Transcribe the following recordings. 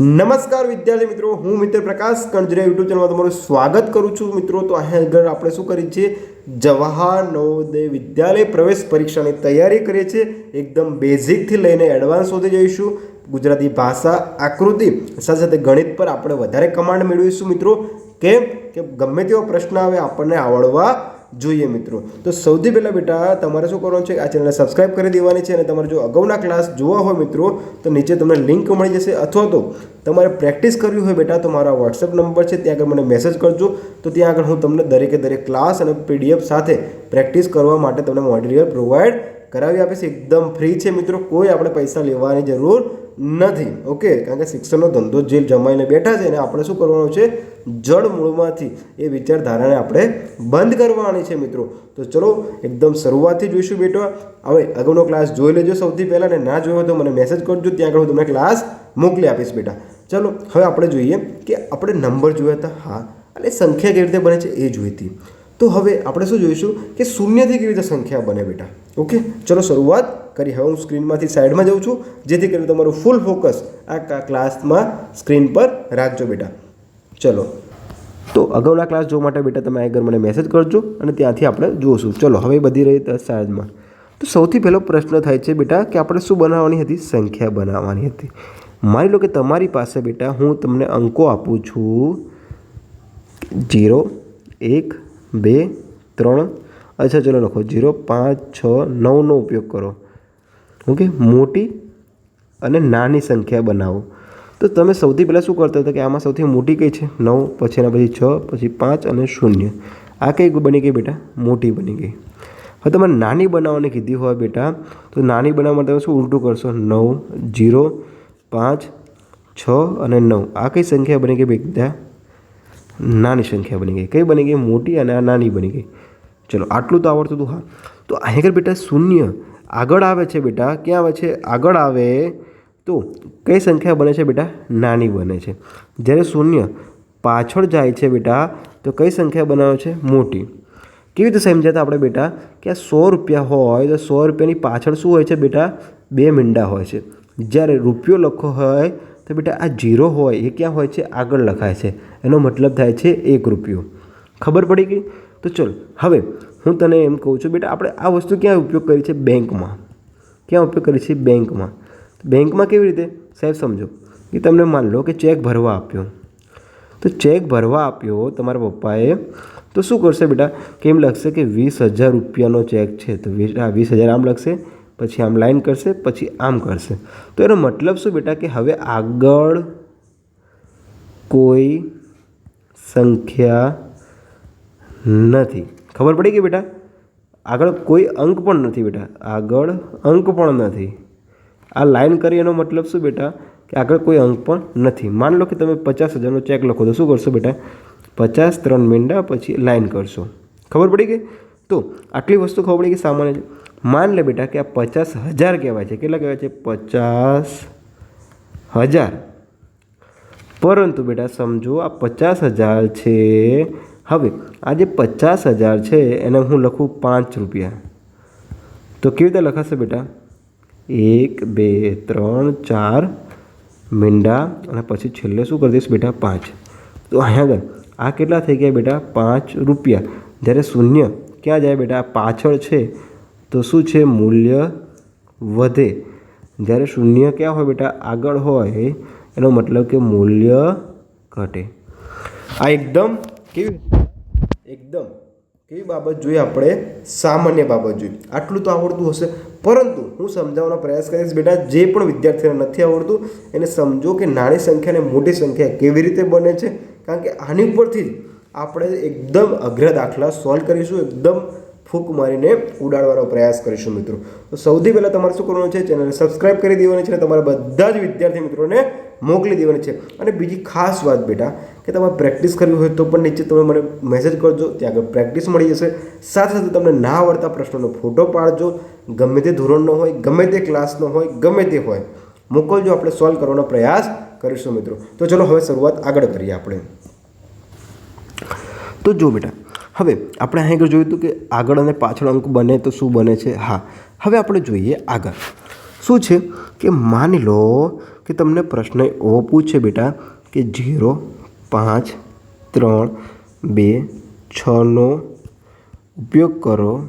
નમસ્કાર વિદ્યાર્થી મિત્રો, હું મિત્ર પ્રકાશ કંજરિયા યુટ્યુબ ચેનલમાં તમારું સ્વાગત કરું છું. મિત્રો, તો અહીં આગળ આપણે શું કરીએ છીએ જવાહર નવોદય વિદ્યાલય પ્રવેશ પરીક્ષાની તૈયારી કરીએ છીએ. એકદમ બેઝિકથી લઈને એડવાન્સ સુધી જઈશું. ગુજરાતી ભાષા આકૃતિ, સાથે સાથે ગણિત પર આપણે વધારે કમાન્ડ મેળવીશું. મિત્રો, કેમ? કે ગમે તેવો પ્રશ્ન આવે, આપણને આવડવા જોઈએ મિત્રો. તો સૌથી પહેલાં બેટા, તમારે શું કરવાનું છે? આ ચેનલને સબસ્ક્રાઇબ કરી દેવાની છે અને તમારે જો અગાઉના ક્લાસ જોવા હોય મિત્રો, તો નીચે તમને લિંક મળી જશે. અથવા તો તમારે પ્રેક્ટિસ કરવી હોય બેટા, તો મારા વોટ્સએપ નંબર છે, ત્યાં આગળ મને મેસેજ કરજો. તો ત્યાં આગળ હું તમને દરેકે દરેક ક્લાસ અને પીડીએફ સાથે પ્રેક્ટિસ કરવા માટે તમને મટીરિયલ પ્રોવાઈડ કરાવી આપીશ. એકદમ ફ્રી છે મિત્રો, કોઈ આપણે પૈસા લેવાની જરૂર નથી. ઓકે? કારણ કે શિક્ષણનો ધંધો જે જમાઈને બેઠા છે એને આપણે શું કરવાનું છે? જળ મૂળમાંથી એ વિચારધારાને આપણે બંધ કરવાની છે મિત્રો. તો ચલો એકદમ શરૂઆતથી જોઈશું બેટા. હવે અગાઉનો ક્લાસ જોઈ લેજો સૌથી પહેલાં ને ના જોયો તો મને મેસેજ કરજો. ત્યાં આગળ હું તમને ક્લાસ મોકલી આપીશ બેટા. ચલો હવે આપણે જોઈએ કે આપણે નંબર જોયા હતા. હા અને સંખ્યા કેવી રીતે બને છે એ જોઈ હતી. તો હવે આપણે શું જોઈશું કે શૂન્યથી કેવી રીતે સંખ્યા બને બેટા. ઓકે, ચલો શરૂઆત કરી હવે હું સ્ક્રીનમાંથી સાઈડમાં જાઉં છું, જેથી કરીને તમારું ફૂલ ફોકસ આ ક્લાસમાં સ્ક્રીન પર રાખજો બેટા. ચલો. તો અગાઉના ક્લાસ જોવા માટે બેટા તમે આગળ મને મેસેજ કરજો અને ત્યાંથી આપણે જોઈશું ચલો, હવે બધી રહી દસ સાઈડમાં તો સૌથી પહેલો પ્રશ્ન થાય છે બેટા કે આપણે શું બનાવવાની હતી? સંખ્યા બનાવવાની હતી. માની લો કે તમારી પાસે બેટા હું તમને અંકો આપું છું. જીરો, એક, બે, ત્રણ. અચ્છા, ચલો લખો. જીરો, પાંચ, છ, નવનો ઉપયોગ કરો. ઓકે? મોટી અને નાની સંખ્યા બનાવો. તો તમે સૌથી પહેલાં શું કરતા હતા કે આમાં સૌથી મોટી કઈ છે? નવ પછી એના પછી છ, પછી પાંચ અને શૂન્ય. આ કઈ બની ગઈ બેટા? મોટી બની ગઈ. હવે તમારે નાની બનાવવાની કીધી હોય બેટા, તો નાની બનાવવા માટે તમે શું ઉલટું કરશો? નવ, જીરો, પાંચ, છ અને નવ. આ કઈ સંખ્યા બની ગઈ બેટા? નાની સંખ્યા બની ગઈ. કઈ બની ગઈ? મોટી અને આ નાની બની ગઈ. ચલો, આટલું તો આવડતું હતું, હા. તો અહીં બેટા શૂન્ય. આગળ આવે છે બેટા, ક્યાં આવે છે? આગળ આવે તો કઈ સંખ્યા બને છે બેટા? નાની બને છે. જ્યારે શૂન્ય પાછળ જાય છે બેટા, તો કઈ સંખ્યા બનાવે છે? મોટી. કેવી રીતે સમજાતા આપણે બેટા કે આ સો રૂપિયા હોય, તો સો રૂપિયાની પાછળ શું હોય છે બેટા? બે મીંડા હોય છે. જ્યારે રૂપિયો લખો હોય, તો બેટા આ જીરો હોય, એ ક્યાં હોય છે? આગળ લખાય છે. એનો મતલબ થાય છે એક રૂપિયો. ખબર પડી ગઈ? તો ચલો, હવે હું તને એમ કહું છું બેટા, આપણે આ વસ્તુ ક્યાં ઉપયોગ કરી છે? બેંકમાં. ક્યાં ઉપયોગ કરી છે? બેંકમાં. બેંકમાં કેવી રીતે? સાહેબ, સમજો. કે તમને માન લો કે ચેક ભરવા આપ્યો. તો ચેક ભરવા આપ્યો તમારા પપ્પાએ, તો શું કરશે બેટા? કે એમ લખશે કે વીસ હજાર રૂપિયાનો ચેક છે. તો વીસ, આ વીસ હજાર આમ લખશે, પછી આમ લાઈન કરશે, પછી આમ કરશે. તો એનો મતલબ શું બેટા? કે હવે આગળ કોઈ સંખ્યા નથી. ખબર પડી ગઈ બેટા? આગળ કોઈ અંક પણ નથી બેટા. આગળ અંક પણ નથી. આ લાઇન કરી એનો મતલબ શું બેટા? કે આગળ કોઈ અંક પણ નથી. માન લો કે તમે પચાસ હજારનો ચેક લખો તો શું કરશો બેટા? પચાસ ત્રણ મીંડા પછી લાઇન કરશો. ખબર પડી ગઈ? તો આટલી વસ્તુ ખબર પડી ગઈ સામાન્ય છે માન લે બેટા કે આ પચાસ હજાર કહેવાય છે. કેટલા કહેવાય છે? પચાસ હજાર. પરંતુ બેટા સમજો, આ પચાસ હજાર છે. હવે, આ જે પચાસ હજાર છે, એને હું લખું પાંચ રૂપિયા. તો કેવી રીતે લખાશે બેટા? એક, બે, ત્રણ, ચાર, મીંડા અને પછી છેલ્લે શું કરી દઈશ બેટા પાંચ. તો અહીંયા આગળ, આ કેટલા થઈ ગયા બેટા? પાંચ રૂપિયા. જ્યારે શૂન્ય ક્યાં જાય બેટા? પાછળ છે. તો શું છે? મૂલ્ય વધે. જ્યારે શૂન્ય ક્યાં હોય બેટા? આગળ હોય. એનો મતલબ કે મૂલ્ય ઘટે. આ એકદમ કેવી એકદમ. કેવી બાબત જોઈએ આપણે? સામાન્ય બાબત જોઈએ. આટલું તો આવડતું હશે. પરંતુ હું સમજાવવાનો પ્રયાસ કરીશ બેટા, જે પણ વિદ્યાર્થીને નથી આવડતું, એને સમજો કે નાની સંખ્યા અને મોટી સંખ્યા કેવી રીતે બને છે. કારણ કે આની ઉપરથી જ આપણે એકદમ અઘરા દાખલા સોલ્વ કરીશું, એકદમ ફૂંક મારીને ઉડાડવાનો પ્રયાસ કરીશું મિત્રો. તો સૌથી પહેલાં તમારે શું કરવાનું છે? ચેનલને સબસ્ક્રાઈબ કરી દેવાની છે અને તમારા બધા જ વિદ્યાર્થી મિત્રોને મોકલી દેવાની છે. અને બીજી ખાસ વાત બેટા કે તમારે પ્રેક્ટિસ કરવી હોય તો પણ નીચે તમે મને મેસેજ કરજો, ત્યાં આગળ પ્રેક્ટિસ મળી જશે. સાથે સાથે તમને ના આવડતા પ્રશ્નોનો ફોટો પાડજો. ગમે તે ધોરણનો હોય, ગમે તે ક્લાસનો હોય, ગમે તે હોય, મોકલજો. આપણે સોલ્વ કરવાનો પ્રયાસ કરીશું મિત્રો. તો ચલો હવે શરૂઆત આગળ કરીએ આપણે. તો જો બેટા, હવે આપણે અહીં આગળ જોયું હતું કે આગળ અને પાછળ અંક બને તો શું બને છે? હા. હવે આપણે જોઈએ આગળ. શું છે? કે માની લો કે તમને પ્રશ્ન એવો પૂછે બેટા કે ઝીરો પાંચ, ત્રણ, બે છનો ઉપયોગ કરો.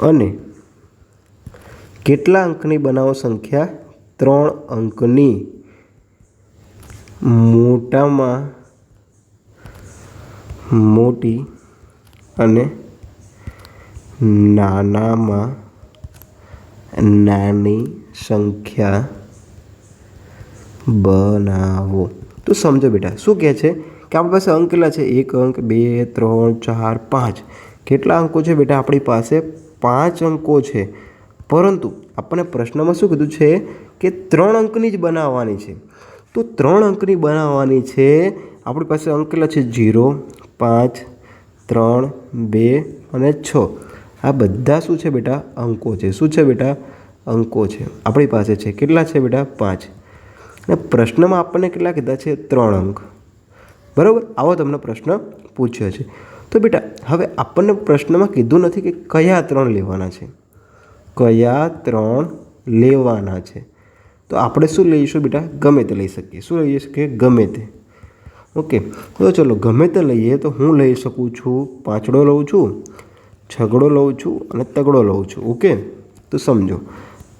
અને કેટલા અંકની બનાવો સંખ્યા? ત્રણ અંકની. મોટામાં મોટી અને નાનામાં નાની સંખ્યા બનાવો. તો સમજો બેટા, શું કહે છે? કે આપણી પાસે અંક કેટલા છે? એક અંક, બે, ત્રણ, ચાર, પાંચ. કેટલા અંકો છે બેટા? આપણી પાસે પાંચ અંકો છે. પરંતુ આપણને પ્રશ્નમાં શું કીધું છે? કે ત્રણ અંકની જ બનાવવાની છે. તો ત્રણ અંકની બનાવવાની છે, આપણી પાસે અંક કેટલા છે? ઝીરો, પાંચ, ત્રણ, બે અને છ. આ બધા શું છે બેટા? અંકો છે. શું છે બેટા? અંકો છે. આપણી પાસે છે કેટલા છે બેટા? પાંચ. અને પ્રશ્નમાં આપણને કેટલા કીધા છે? ત્રણ અંક. બરાબર? આવો તમને પ્રશ્ન પૂછ્યો છે. તો બેટા, હવે આપણને પ્રશ્નમાં કીધું નથી કે કયા ત્રણ લેવાના છે. કયા ત્રણ લેવાના છે. તો આપણે શું લઈશું બેટા? ગમે તે લઈ શકીએ. શું લઈ શકીએ? ગમે તે. ઓકે. તો ચલો, ગમે તે લઈએ તો હું લઈ શકું છું? પાંચડો લઉં છું, છગડો લઉં છું અને તગડો લઉં છું. ઓકે? તો સમજો.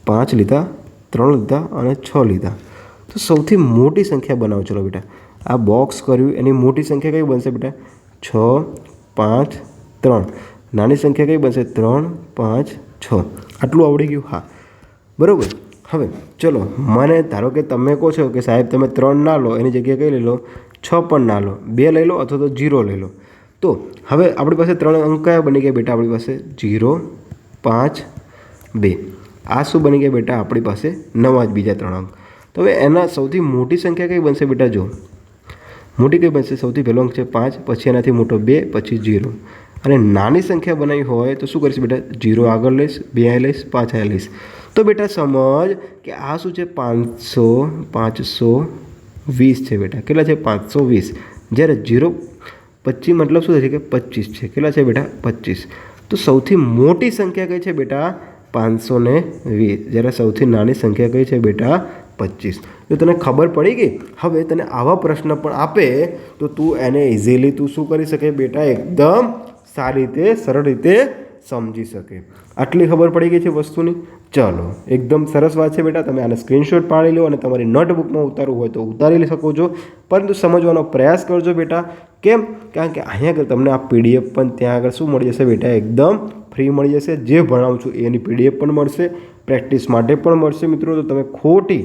પાંચ લીધા, ત્રણ લીધા અને છ લીધા. તો સૌથી મોટી સંખ્યા બનાવો. ચલો બેટા. આ બોક્સ કર્યું. એની મોટી સંખ્યા કઈ બનશે બેટા? છ, પાંચ, ત્રણ. નાની સંખ્યા કઈ બનશે? ત્રણ, પાંચ, છ. આટલું આવડી ગયું? હા. બરાબર. હવે ચલો, મને ધારો કે તમે કહો છો કે સાહેબ તમે ત્રણ ના લો, એની જગ્યાએ કઈ લઈ લો? છ પણ ના લો. બે લઈ લો અથવા તો જીરો લઈ લો. તો હવે આપણી પાસે ત્રણ અંક કયા બની ગયા બેટા આપણી પાસે? જીરો પાંચ, બે. આ શું બની ગયા બેટા? આપણી પાસે નવા જ બીજા ત્રણ અંક. તો હવે એના સૌથી મોટી સંખ્યા કઈ બનશે બેટા જો? મોટી કઈ બનશે? સૌથી પહેલો અંક છે પાંચ, પછી એનાથી મોટો બે, પછી જીરો અને નાની સંખ્યા બનાવી હોય તો શું કરીશ બેટા? જીરો આગળ લઈશ, બે આ લઈશ, પાંચ આ લઈશ. તો બેટા સમજ કે આ શું છે? પાંચસો પાંચસો વીસ છે બેટા. કેટલા છે? પાંચસો વીસ. જ્યારે જીરો પચીસ મતલબ શું છે કે પચીસ છે. કેટલા છે બેટા? પચીસ. તો સૌથી મોટી સંખ્યા કઈ છે બેટા? પાંચસો ને વીસ. જ્યારે સૌથી નાની સંખ્યા કઈ છે બેટા? પચીસ. જો તને ખબર પડી ગઈ, હવે તને આવા પ્રશ્ન પણ આપે, તો તું એને ઇઝીલી તું શું કરી શકે? બેટા, એકદમ સારી રીતે, સરળ રીતે સમજી શકે. આટલી ખબર પડી ગઈ છે વસ્તુની? ચલો, એકદમ સરસ વાત છે બેટા. તમે આને સ્ક્રીનશોટ પાડી લો અને તમારી નોટબુકમાં ઉતારવું હોય તો ઉતારી શકો છો. પરંતુ સમજવાનો પ્રયાસ કરજો બેટા. કેમ? કારણ કે અહીંયા આગળ તમને આ પીડીએફ પણ ત્યાં આગળ શું મળી જશે બેટા? એકદમ ફ્રી મળી જશે. જે ભણાવું છું એની પીડીએફ પણ મળશે. પ્રેક્ટિસ માટે પણ મળશે મિત્રો. તો તમે ખોટી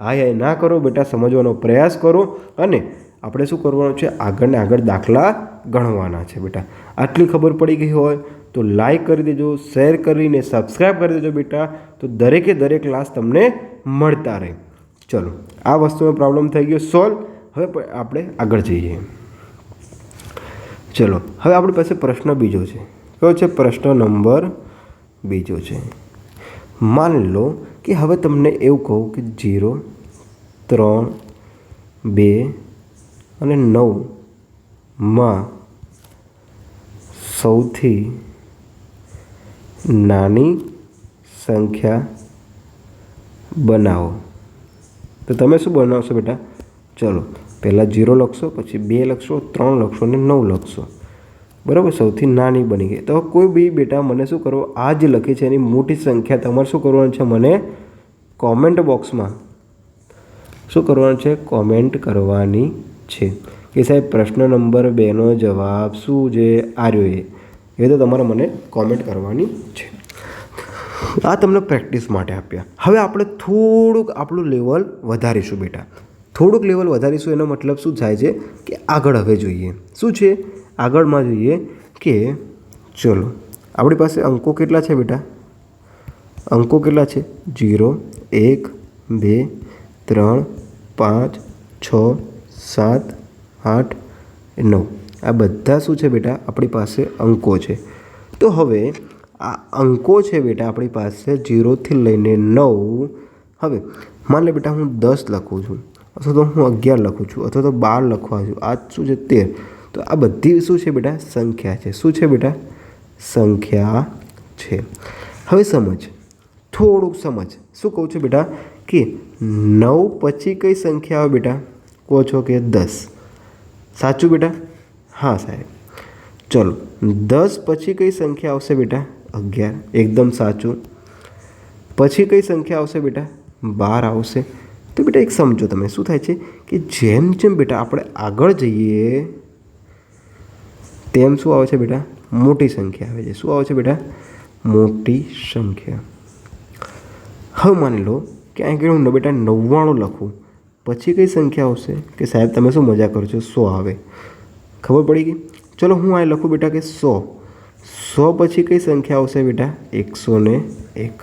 હાય હાય ના કરો બેટા, સમજવાનો પ્રયાસ કરો અને આપણે શું કરવાનું છે, આગળને આગળ દાખલા ગણવાના છે બેટા. આટલી ખબર પડી ગઈ હોય તો લાઈક કરી દેજો શેર કરીને સબસ્ક્રાઈબ કરી દેજો બેટા, તો દરેકે દરેક ક્લાસ તમને મળતા રહે. ચલો, આ વસ્તુનો પ્રોબ્લેમ થઈ ગયો સોલ્વ હવે આપણે આગળ જઈએ. ચલો, હવે આપણી પાસે પ્રશ્ન બીજો છે. કયો છે? પ્રશ્ન નંબર બીજો છે. માની લો કે હવે તમને એવું કહું કે જીરો, ત્રણ, બે અને નવમાં સૌથી નાની સંખ્યા બનાવો. તો તમે શું બનાવશો બેટા? ચલો, પહેલાં જીરો લખશો, પછી બે લખશો, ત્રણ લખશો અને નવ લખશો. બરાબર? સૌથી નાની બની ગઈ. તો કોઈ બી બેટા મને શું કરો આ જે લખી છે એની મોટી સંખ્યા. તમારે શું કરવાનું છે મને કોમેન્ટ બોક્સમાં શું કરવાનું છે? કોમેન્ટ કરવાની છે. કે સાહેબ, પ્રશ્ન નંબર બેનો જવાબ શું છે આર્યો એ? એ તો તમારે મને કોમેન્ટ કરવાની છે. આ તમને પ્રેક્ટિસ માટે આપ્યા. હવે આપણે થોડુંક આપણું લેવલ વધારીશું બેટા. થોડુંક લેવલ વધારીશું એનો મતલબ શું થાય છે? કે આગળ હવે જોઈએ. શું છે? આગળમાં જોઈએ કે ચલો, આપણી પાસે અંકો કેટલા છે બેટા? અંકો કેટલા છે? જીરો એક, બે, ત્રણ, પાંચ, છ, સાત, આઠ, નવ. આ બધા શું છે બેટા? આપણી પાસે અંકો છે. તો હવે આ અંકો છે બેટા આપણી પાસે જીરોથી લઈને નવ. હવે માન લે બેટા હું દસ લખું છું, અથવા તો હું અગિયાર લખું છું, અથવા તો બાર લખવા છું. આ શું છે? તેર. તો આ બધી શું છે બેટા? સંખ્યા છે. શું છે બેટા? સંખ્યા છે. હવે સમજ. થોડુંક સમજ. શું કહું છું બેટા? કે નવ પછી કઈ સંખ્યા આવે બેટા? કહો છો કે દસ. સાચું બેટા? હા, સાહેબ. ચલો. દસ પછી કઈ સંખ્યા આવશે બેટા? અગિયાર. એકદમ સાચું. પછી કઈ સંખ્યા આવશે બેટા? બાર આવશે. તો બેટા એક સમજો તમે. શું થાય છે? કે જેમ જેમ બેટા આપણે આગળ જઈએ તેમ શું આવે છે બેટા? મોટી સંખ્યા આવે છે. શું આવે છે બેટા? મોટી સંખ્યા. હવે માની લો કે અહીં આગળ હું બેટા નવ્વાણું લખું. પછી કઈ સંખ્યા આવશે? કે સાહેબ, તમે શું મજા કરો છો? સો આવે. ખબર પડી ગઈ? ચલો હું આ લખું બેટા કે સો. સો પછી કઈ સંખ્યા આવશે બેટા? એકસો ને એક.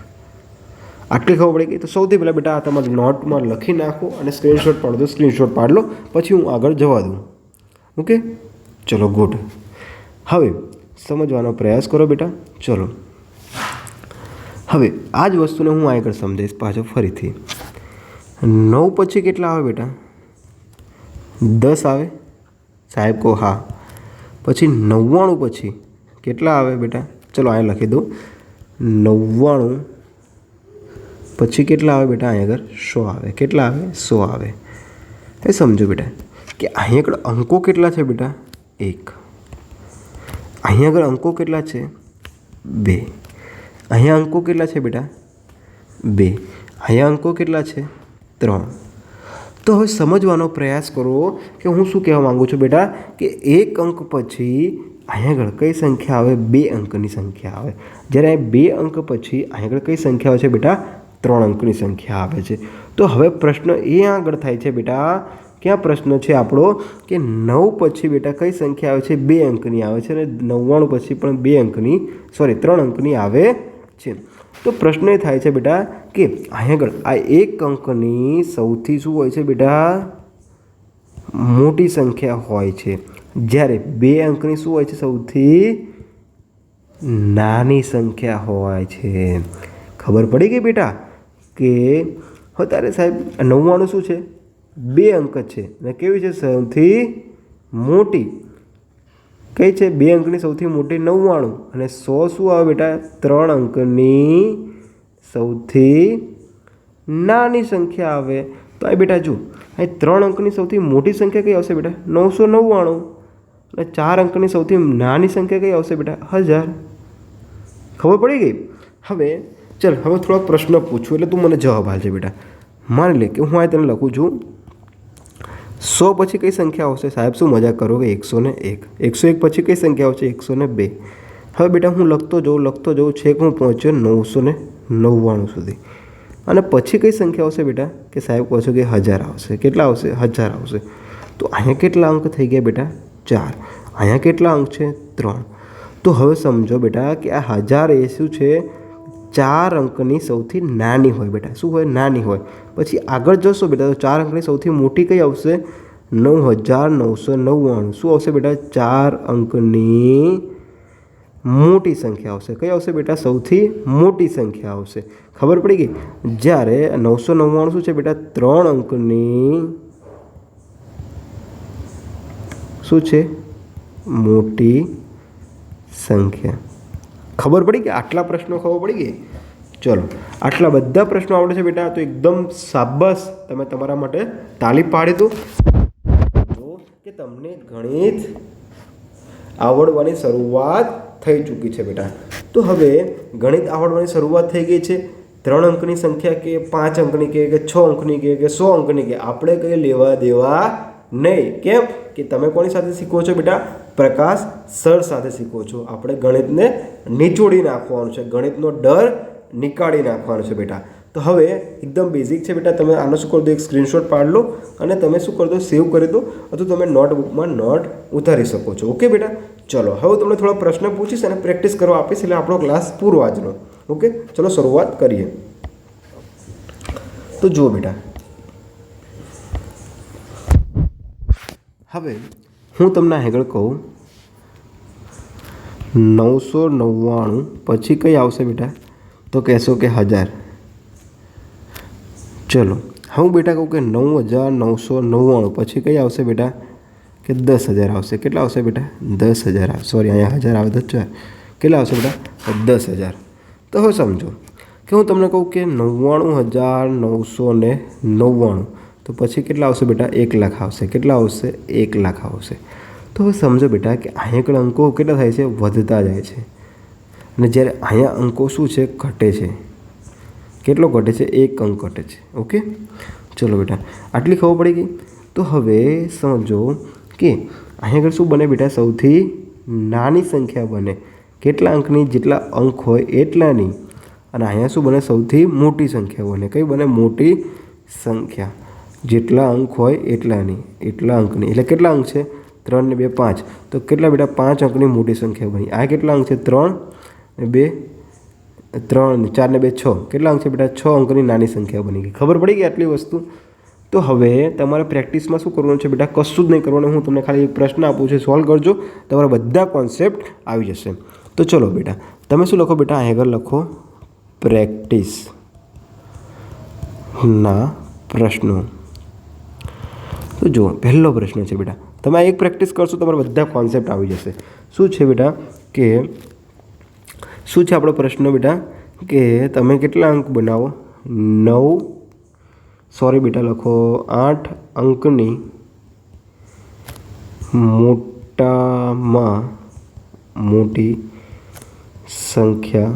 આટલી ખબર પડી ગઈ? તો સૌથી પહેલાં બેટા આ તમારી નોટમાં લખી નાખો અને સ્ક્રીનશોટ પાડો. તો સ્ક્રીનશોટ પાડ લો. પછી હું આગળ જવા દઉં. ઓકે ચલો ગુડ હવે સમજવાનો પ્રયાસ કરો બેટા, ચલો. હવે આ જ વસ્તુને હું આગળ સમજાવીશ પાછો ફરીથી. નવ પછી કેટલા આવે બેટા? દસ આવે? સાહેબ કહો, હા. પછી નવ્વાણું પછી કેટલા આવે બેટા? ચલો અહીંયા લખી દઉં. નવ્વાણું પછી કેટલા આવે બેટા અહીંયા આગળ? સો આવે. કેટલા આવે? સો આવે. એ સમજો બેટા કે અહીં આગળ અંકો કેટલા છે બેટા? એક. અહીં આગળ અંકો કેટલા છે? બે. અહીંયા અંકો કેટલા છે બેટા? બે. અહીંયા અંકો કેટલા છે? ત્રણ. તો હવે સમજવાનો પ્રયાસ કરો કે હું શું કહેવા માગું છું બેટા? કે એક અંક પછી અહીંયા આગળ કઈ સંખ્યા આવે? બે અંકની સંખ્યા આવે. જ્યારે બે અંક પછી અહીંયા આગળ કઈ સંખ્યા આવે છે બેટા? ત્રણ અંકની સંખ્યા આવે છે. તો હવે પ્રશ્ન એ આગળ થાય છે બેટા ક્યાં પ્રશ્ન છે આપણો? કે નવ પછી બેટા કઈ સંખ્યા આવે છે? બે અંકની આવે છે અને નવ્વાણું પછી પણ બે અંકની સોરી ત્રણ અંકની આવે છે. તો પ્રશ્ન એ થાય છે બેટા કે અહીંયા આગળ આ એક અંકની સૌથી શું હોય છે બેટા? મોટી સંખ્યા હોય છે. જ્યારે બે અંકની શું હોય છે? સૌથી નાની સંખ્યા હોય છે. ખબર પડી ગઈ બેટા? કે હવે તારે સાહેબ નવ્વાણું શું છે? બે અંક છે. અને કેવી છે? સૌથી મોટી. કઈ છે? બે અંકની સૌથી મોટી નવ્વાણું. અને સો શું આવે બેટા? ત્રણ અંકની સૌથી નાની સંખ્યા આવે. તો આ બેટા જુઓ. અહીં ત્રણ અંકની સૌથી મોટી સંખ્યા કઈ આવશે બેટા? નવસો નવ્વાણું. અને ચાર અંકની સૌથી નાની સંખ્યા કઈ આવશે બેટા? હજાર. ખબર પડી ગઈ? હવે ચલ, હવે થોડોક પ્રશ્ન પૂછું એટલે તું મને જવાબ આપજે બેટા. માની લે કે હું આ તને લખું છું. સો પછી કઈ સંખ્યા આવશે સાહેબ, શું મજા કરો કે એકસો ને એક? એકસો એક પછી કઈ સંખ્યા આવશે એકસો ને બે. હવે બેટા, હું લખતો જાઉં, લખતો જઉં, છેક હું પહોંચ્યો નવસો ને નવ્વાણું સુધી. અને પછી કઈ સંખ્યા આવશે બેટા? કે સાહેબ કહો છો કે હજાર આવશે. કેટલા આવશે? હજાર આવશે. તો અહીંયા કેટલા અંક થઈ ગયા બેટા? ચાર. અહીંયા કેટલા અંક છે? ત્રણ. તો હવે સમજો બેટા કે આ હજાર એ શું છે? ચાર અંકની સૌથી નાની હોય બેટા. શું હોય? નાની હોય. પછી આગળ જશો બેટા, તો ચાર અંકની સૌથી મોટી કઈ આવશે? નવ હજાર નવસો નવ્વાણું. શું આવશે બેટા? ચાર અંકની મોટી સંખ્યા આવશે. કઈ આવશે બેટા? સૌથી મોટી સંખ્યા આવશે. ખબર પડી ગઈ? જ્યારે નવસો નવ્વાણું શું છે બેટા? ત્રણ અંકની શું છે? મોટી સંખ્યા. ખબર પડી કે આટલા પ્રશ્નો ખબર પડી ગઈ? ચલો, આટલા બધા પ્રશ્નો આવડે છે બેટા, તો એકદમ સાબસ તમે તમારા માટે તાલી પાડી દો. કે તમને ગણિત આવડવાની શરૂઆત થઈ ચૂકી છે બેટા. તો હવે ગણિત આવડવાની શરૂઆત થઈ ગઈ છે. ત્રણ અંકની સંખ્યા કે, પાંચ અંકની કે કે છ અંકની કે કે સો અંકની કે, આપણે કંઈ લેવા દેવા નહીં. કેમ? કે તમે કોની સાથે શીખો છો બેટા? પ્રકાશ સર સાથે શીખો છો. આપણે ગણિતને નીચોડી નાખવાનું છે. ગણિતનો ડર નીકાળી નાખવાનો છે બેટા. તો હવે એકદમ બેઝિક છે બેટા. તમે આનો શું કરી દો? એક સ્ક્રીનશોટ પાડ લો અને તમે શું કરી દો? સેવ કરી દો. અથવા તમે નોટબુકમાં નોટ ઉતારી શકો છો. ઓકે બેટા? ચલો, હવે તમને થોડા પ્રશ્ન પૂછીશ અને પ્રેક્ટિસ કરવા આપીશ એટલે આપણો ક્લાસ પૂરો આજનો. ઓકે ચલો, શરૂઆત કરીએ. તો જુઓ બેટા. હવે હું તમને આગળ કહું. નવસો નવ્વાણું. પછી કઈ આવશે બેટા? તો કહેશો કે હજાર. ચલો, હું બેટા કહું કે નવ હજાર નવસો નવ્વાણું. પછી કઈ આવશે બેટા? કે દસ હજાર આવશે. કેટલા આવશે બેટા? દસ હજાર સોરી અહીંયા હજાર આવે તો ચાર. કેટલા આવશે બેટા? દસ હજાર. તો હવે સમજો કે હું તમને કહું કે નવ્વાણું હજાર નવસો ને નવ્વાણું. તો પછી કેટલા આવશે બેટા? એક લાખ આવશે. કેટલા આવશે? એક લાખ આવશે. તો હવે સમજો બેટા કે અહીંયા આગળ અંકો કેટલા થાય છે? વધતા જાય છે. અને જ્યારે અહીંયા અંકો શું છે? ઘટે છે. કેટલો ઘટે છે? એક અંક ઘટે છે. ઓકે? ચલો બેટા, આટલી ખબર પડી ગઈ? તો હવે સમજો કે અહીંયા આગળ શું બને બેટા? સૌથી નાની સંખ્યા બને. કેટલા અંકની જેટલા અંક હોય એટલાની. અને અહીંયા શું બને? સૌથી મોટી સંખ્યા બને. કઈ બને? મોટી સંખ્યા. જેટલા અંક હોય એટલાની, એટલા અંકની. એટલે કેટલા અંક છે? ત્રણ ને બે પાંચ. તો કેટલા બેટા? પાંચ અંકની મોટી સંખ્યા બની. આ કેટલા અંક છે? ત્રણ ને બે, ત્રણ ચાર ને બે, છ. કેટલા અંક છે બેટા? છ અંકની નાની સંખ્યા બની ગઈ. ખબર પડી ગઈ આટલી વસ્તુ? તો હવે તમારે પ્રેક્ટિસમાં શું કરવાનું છે બેટા? કશું જ નહીં કરવાનું. હું તમને ખાલી પ્રશ્ન આપું છું. સોલ્વ કરજો. તમારા બધા કોન્સેપ્ટ આવી જશે. તો ચલો બેટા, તમે શું લખો બેટા? આગળ લખો. પ્રેક્ટિસ ના પ્રશ્નો. તો જુઓ, પહેલો પ્રશ્ન છે બેટા. તમે એક પ્રેક્ટિસ કરશો, તમારા બધા કોન્સેપ્ટ આવી જશે. શું છે બેટા કે, શું છે આપણો પ્રશ્ન બેટા કે તમે કેટલા અંક બનાવો? નવ. સોરી બેટા, લખો આઠ અંકની મોટામાં મોટી સંખ્યા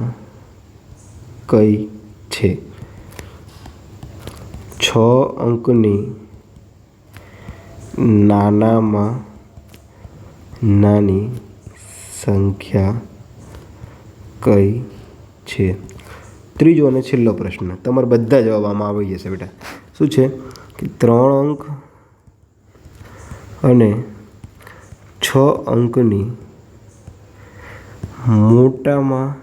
કઈ છે? છ અંકની નાનામાં નાની સંખ્યા કઈ છે? ત્રીજો અને છેલ્લો પ્રશ્ન. તમારે બધા જવાબ આમાં આવી જશે બેટા. શું છે? કે ત્રણ અંક અને છ અંકની મોટામાં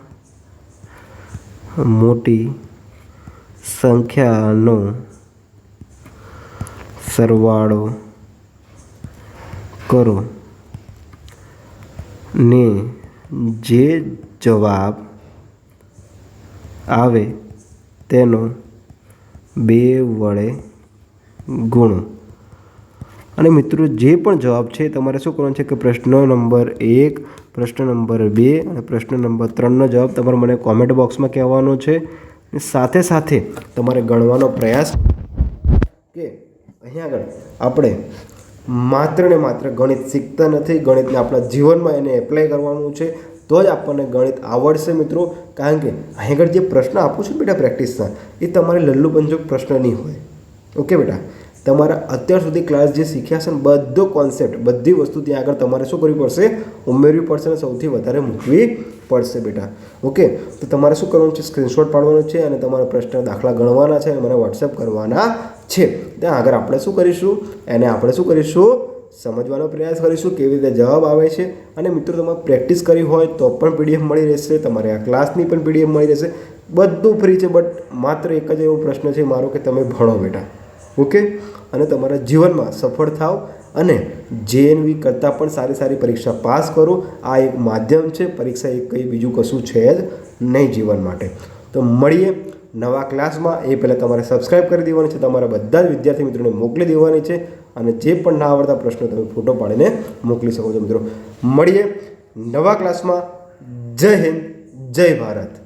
મોટી સંખ્યાનો સરવાળો કરો. ને જે જવાબ આવે તેનો બે વડે ગુણો. અને મિત્રો, જે પણ જવાબ છે, તમારે શું કરવાનું છે કે પ્રશ્ન નંબર એક, પ્રશ્ન નંબર બે અને પ્રશ્ન નંબર ત્રણનો જવાબ તમારે મને કોમેન્ટ બોક્સમાં કહેવાનો છે. સાથે સાથે તમારે ગણવાનો પ્રયાસ કે અહીંયા આગળ આપણે માત્ર ને માત્ર ગણિત શીખતા નથી. ગણિતને આપણા જીવનમાં એને એપ્લાય કરવાનું છે. તો જ આપણને ગણિત આવડશે મિત્રો. કારણ કે અહીં આગળ જે પ્રશ્ન આપું છું બેટા પ્રેક્ટિસના, એ તમારે લલ્લુ પંજોગ પ્રશ્ન નહીં હોય. ઓકે બેટા? તમારા અત્યાર સુધી ક્લાસ જે શીખ્યા છે ને, બધો કોન્સેપ્ટ બધી વસ્તુ ત્યાં આગળ તમારે શું કરવી પડશે? ઉમેરવી પડશે અને સૌથી વધારે મૂકવી પડશે બેટા. ઓકે? તો તમારે શું કરવાનું છે? સ્ક્રીનશોટ પાડવાનો છે અને તમારા પ્રશ્ન દાખલા ગણવાના છે અને મને વોટ્સએપ કરવાના છે. ત્યાં આગળ આપણે શું કરીશું? એને આપણે શું કરીશું? સમજવાનો પ્રયાસ કરીશું કેવી રીતે જવાબ આવે છે. અને મિત્રો તમારે પ્રેક્ટિસ કરી હોય તો પણ પીડીએફ મળી રહેશે. તમારે આ ક્લાસની પણ પીડીએફ મળી રહેશે. બધું ફ્રી છે, બટ માત્ર એક જ એવો પ્રશ્ન છે મારો કે તમે ભણો બેટા. ઓકે? અને તમારા જીવનમાં સફળ થાઓ અને જેએનવી કરતાં પણ સારી સારી પરીક્ષા પાસ કરો. આ એક માધ્યમ છે. પરીક્ષા એક કંઈ બીજું કશું છે જ નહીં જીવન માટે. તો મળીએ નવા ક્લાસમાં એ પહેલાં તમારે સબસ્ક્રાઇબ કરી દેવાની છે. તમારા બધા જ વિદ્યાર્થી મિત્રોને મોકલી દેવાની છે અને જે પણ ના આવડતા પ્રશ્નો તમે ફોટો પાડીને મોકલી શકો છો મિત્રો. મળીએ નવા ક્લાસમાં. જય હિન્દ, જય ભારત.